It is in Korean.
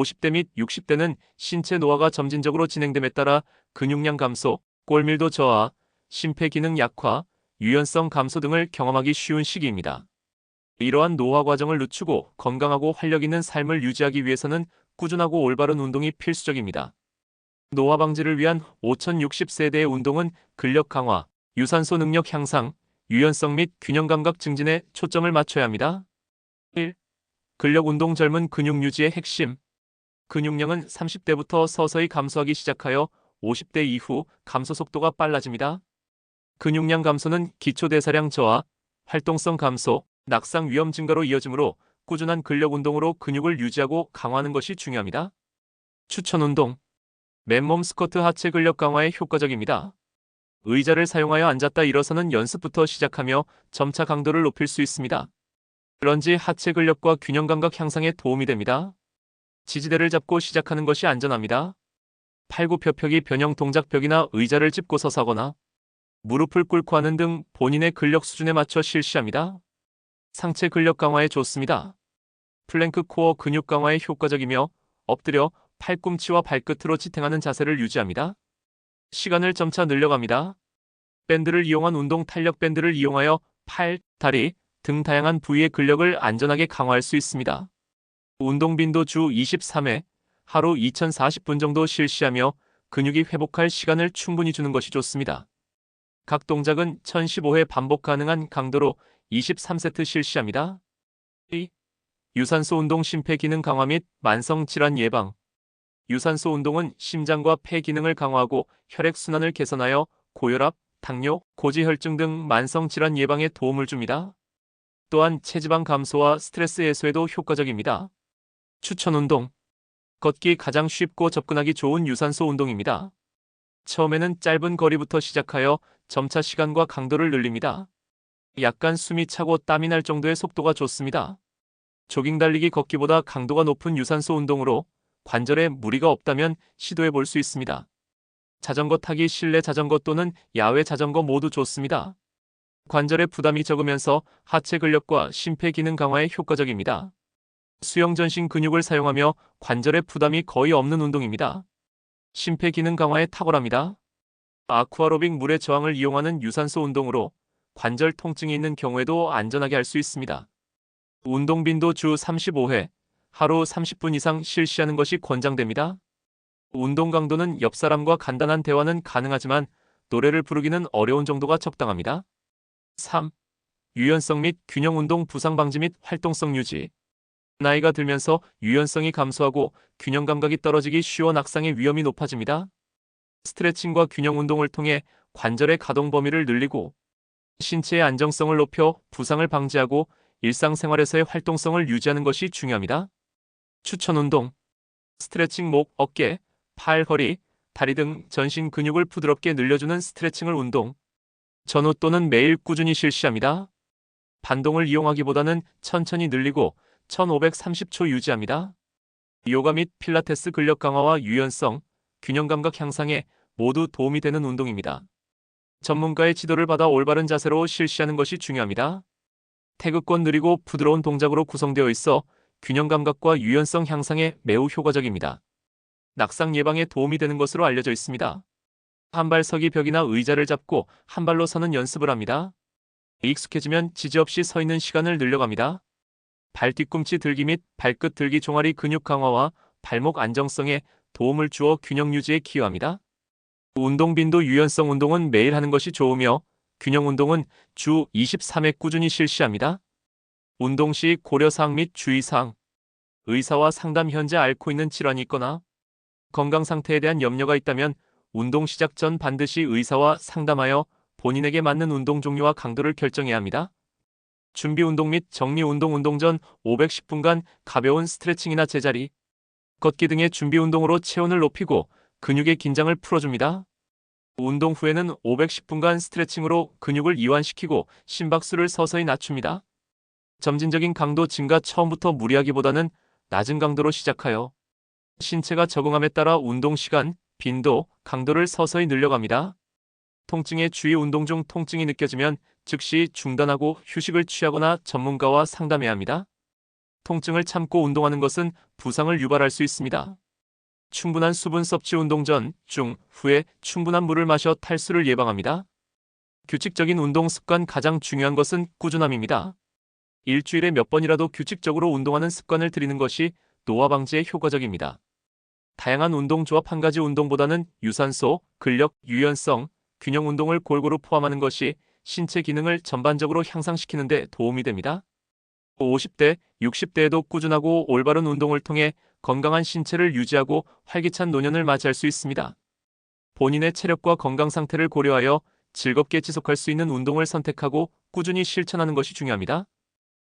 50대 및 60대는 신체 노화가 점진적으로 진행됨에 따라 근육량 감소, 골밀도 저하, 심폐 기능 약화, 유연성 감소 등을 경험하기 쉬운 시기입니다. 이러한 노화 과정을 늦추고 건강하고 활력 있는 삶을 유지하기 위해서는 꾸준하고 올바른 운동이 필수적입니다. 노화 방지를 위한 5060세대의 운동은 근력 강화, 유산소 능력 향상, 유연성 및 균형 감각 증진에 초점을 맞춰야 합니다. 1. 근력 운동 젊은 근육 유지의 핵심. 근육량은 30대부터 서서히 감소하기 시작하여 50대 이후 감소 속도가 빨라집니다. 근육량 감소는 기초 대사량 저하, 활동성 감소, 낙상 위험 증가로 이어지므로 꾸준한 근력 운동으로 근육을 유지하고 강화하는 것이 중요합니다. 추천 운동. 맨몸 스쿼트 하체 근력 강화에 효과적입니다. 의자를 사용하여 앉았다 일어서는 연습부터 시작하며 점차 강도를 높일 수 있습니다. 런지 하체 근력과 균형 감각 향상에 도움이 됩니다. 지지대를 잡고 시작하는 것이 안전합니다. 팔굽혀펴기 변형 동작벽이나 의자를 짚고 서서 하거나 무릎을 꿇고 하는 등 본인의 근력 수준에 맞춰 실시합니다. 상체 근력 강화에 좋습니다. 플랭크 코어 근육 강화에 효과적이며 엎드려 팔꿈치와 발끝으로 지탱하는 자세를 유지합니다. 시간을 점차 늘려갑니다. 밴드를 이용한 운동 탄력 밴드를 이용하여 팔, 다리 등 다양한 부위의 근력을 안전하게 강화할 수 있습니다. 운동 빈도 주 23회, 하루 2040분 정도 실시하며 근육이 회복할 시간을 충분히 주는 것이 좋습니다. 각 동작은 1015회 반복 가능한 강도로 23세트 실시합니다. 2. 유산소 운동 심폐 기능 강화 및 만성 질환 예방. 유산소 운동은 심장과 폐 기능을 강화하고 혈액 순환을 개선하여 고혈압, 당뇨, 고지혈증 등 만성 질환 예방에 도움을 줍니다. 또한 체지방 감소와 스트레스 해소에도 효과적입니다. 추천 운동. 걷기 가장 쉽고 접근하기 좋은 유산소 운동입니다. 처음에는 짧은 거리부터 시작하여 점차 시간과 강도를 늘립니다. 약간 숨이 차고 땀이 날 정도의 속도가 좋습니다. 조깅 달리기 걷기보다 강도가 높은 유산소 운동으로 관절에 무리가 없다면 시도해 볼 수 있습니다. 자전거 타기 실내 자전거 또는 야외 자전거 모두 좋습니다. 관절에 부담이 적으면서 하체 근력과 심폐 기능 강화에 효과적입니다. 수영 전신 근육을 사용하며 관절에 부담이 거의 없는 운동입니다. 심폐 기능 강화에 탁월합니다. 아쿠아로빅 물의 저항을 이용하는 유산소 운동으로 관절 통증이 있는 경우에도 안전하게 할 수 있습니다. 운동 빈도 주 35회, 하루 30분 이상 실시하는 것이 권장됩니다. 운동 강도는 옆 사람과 간단한 대화는 가능하지만 노래를 부르기는 어려운 정도가 적당합니다. 3. 유연성 및 균형 운동 부상 방지 및 활동성 유지. 나이가 들면서 유연성이 감소하고 균형 감각이 떨어지기 쉬워 낙상의 위험이 높아집니다. 스트레칭과 균형 운동을 통해 관절의 가동 범위를 늘리고 신체의 안정성을 높여 부상을 방지하고 일상생활에서의 활동성을 유지하는 것이 중요합니다. 추천 운동. 스트레칭 목, 어깨, 팔, 허리, 다리 등 전신 근육을 부드럽게 늘려주는 스트레칭을 운동. 전후 또는 매일 꾸준히 실시합니다. 반동을 이용하기보다는 천천히 늘리고 1530초 유지합니다. 요가 및 필라테스 근력 강화와 유연성, 균형 감각 향상에 모두 도움이 되는 운동입니다. 전문가의 지도를 받아 올바른 자세로 실시하는 것이 중요합니다. 태극권 느리고 부드러운 동작으로 구성되어 있어 균형 감각과 유연성 향상에 매우 효과적입니다. 낙상 예방에 도움이 되는 것으로 알려져 있습니다. 한발서기 벽이나 의자를 잡고 한 발로 서는 연습을 합니다. 익숙해지면 지지 없이 서 있는 시간을 늘려갑니다. 발 뒤꿈치 들기 및 발끝 들기 종아리 근육 강화와 발목 안정성에 도움을 주어 균형 유지에 기여합니다. 운동 빈도 유연성 운동은 매일 하는 것이 좋으며 균형 운동은 주 23회 꾸준히 실시합니다. 운동 시 고려사항 및 주의사항 의사와 상담 현재 앓고 있는 질환이 있거나 건강 상태에 대한 염려가 있다면 운동 시작 전 반드시 의사와 상담하여 본인에게 맞는 운동 종류와 강도를 결정해야 합니다. 준비 운동 및 정리 운동 운동 전 510분간 가벼운 스트레칭이나 제자리, 걷기 등의 준비 운동으로 체온을 높이고 근육의 긴장을 풀어줍니다. 운동 후에는 510분간 스트레칭으로 근육을 이완시키고 심박수를 서서히 낮춥니다. 점진적인 강도 증가 처음부터 무리하기보다는 낮은 강도로 시작하여 신체가 적응함에 따라 운동 시간, 빈도, 강도를 서서히 늘려갑니다. 통증의 주의 운동 중 통증이 느껴지면 즉시 중단하고 휴식을 취하거나 전문가와 상담해야 합니다. 통증을 참고 운동하는 것은 부상을 유발할 수 있습니다. 충분한 수분 섭취 운동 전, 중, 후에 충분한 물을 마셔 탈수를 예방합니다. 규칙적인 운동 습관 가장 중요한 것은 꾸준함입니다. 일주일에 몇 번이라도 규칙적으로 운동하는 습관을 들이는 것이 노화 방지에 효과적입니다. 다양한 운동 조합 한 가지 운동보다는 유산소, 근력, 유연성, 균형 운동을 골고루 포함하는 것이 신체 기능을 전반적으로 향상시키는 데 도움이 됩니다. 50대, 60대에도 꾸준하고 올바른 운동을 통해 건강한 신체를 유지하고 활기찬 노년을 맞이할 수 있습니다. 본인의 체력과 건강 상태를 고려하여 즐겁게 지속할 수 있는 운동을 선택하고 꾸준히 실천하는 것이 중요합니다.